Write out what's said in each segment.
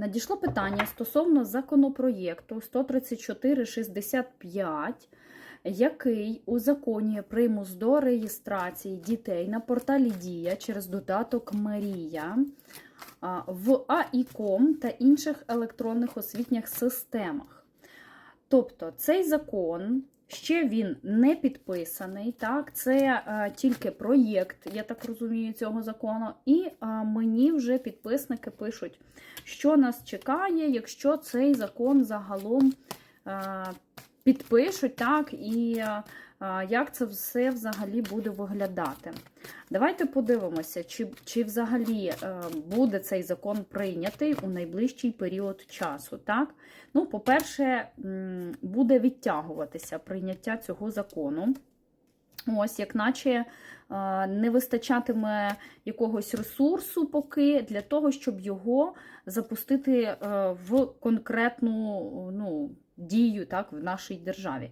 Надійшло питання стосовно законопроєкту 13465, який узаконює примус до реєстрації дітей на порталі Дія через додаток Марія в АІКОМ та інших електронних освітніх системах. Тобто цей закон. Ще він не підписаний, так, це е, тільки проєкт, я так розумію, цього закону. І е, мені вже підписники пишуть, що нас чекає, якщо цей закон загалом е, підпишуть, так, і як це все взагалі буде виглядати. Давайте подивимося, чи, чи взагалі е, буде цей закон прийнятий у найближчий період часу. Так? Ну, По-перше, буде відтягуватися прийняття цього закону. Ось, як наче е, не вистачатиме якогось ресурсу поки для того, щоб його запустити е, в конкретну ну, дію так, в нашій державі.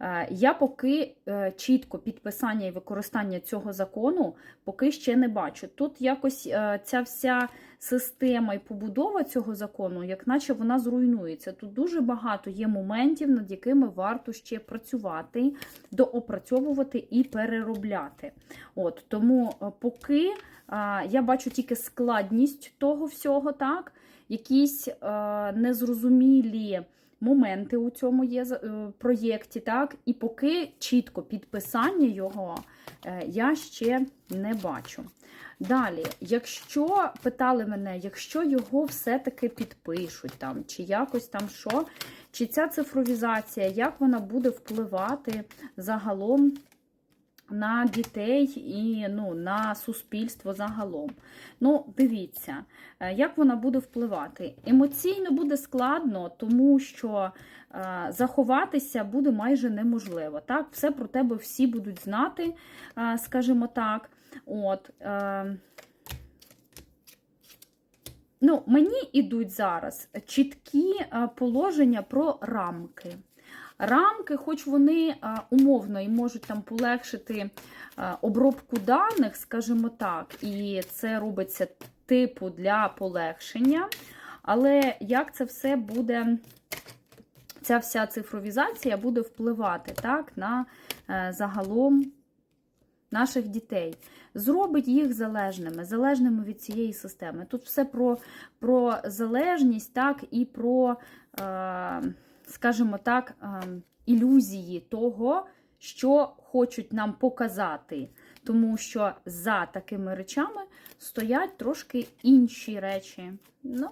Е, Я поки е, чітко підписання і використання цього закону поки ще не бачу. Тут якось е, ця вся система і побудова цього закону, як наче вона зруйнується. Тут дуже багато є моментів, над якими варто ще працювати, доопрацьовувати і переробляти. От Тому поки я бачу тільки складність того всього, так, якісь незрозумілі моменти у цьому є е, проєкті, так, і поки чітко підписання його е, я ще не бачу. Далі, якщо питали мене, якщо його все-таки підпишуть, там, чи якось там що, чи ця цифровізація, як вона буде впливати загалом на дітей і ну, на суспільство загалом. Ну, дивіться, е, як вона буде впливати. Емоційно буде складно, тому що е, заховатися буде майже неможливо. Так? Все про тебе всі будуть знати, е, скажімо так. От, е, ну, Мені йдуть зараз чіткі е, положення про рамки. Рамки, хоч вони умовно і можуть там полегшити обробку даних, скажімо так, і це робиться типу для полегшення. Але як це все буде, ця вся цифровізація буде впливати так, на е, загалом наших дітей, зробить їх залежними, залежними від цієї системи. Тут все про, про залежність, так, і про. Е, скажімо так, ілюзії того, що хочуть нам показати. Тому що за такими речами стоять трошки інші речі. Ну,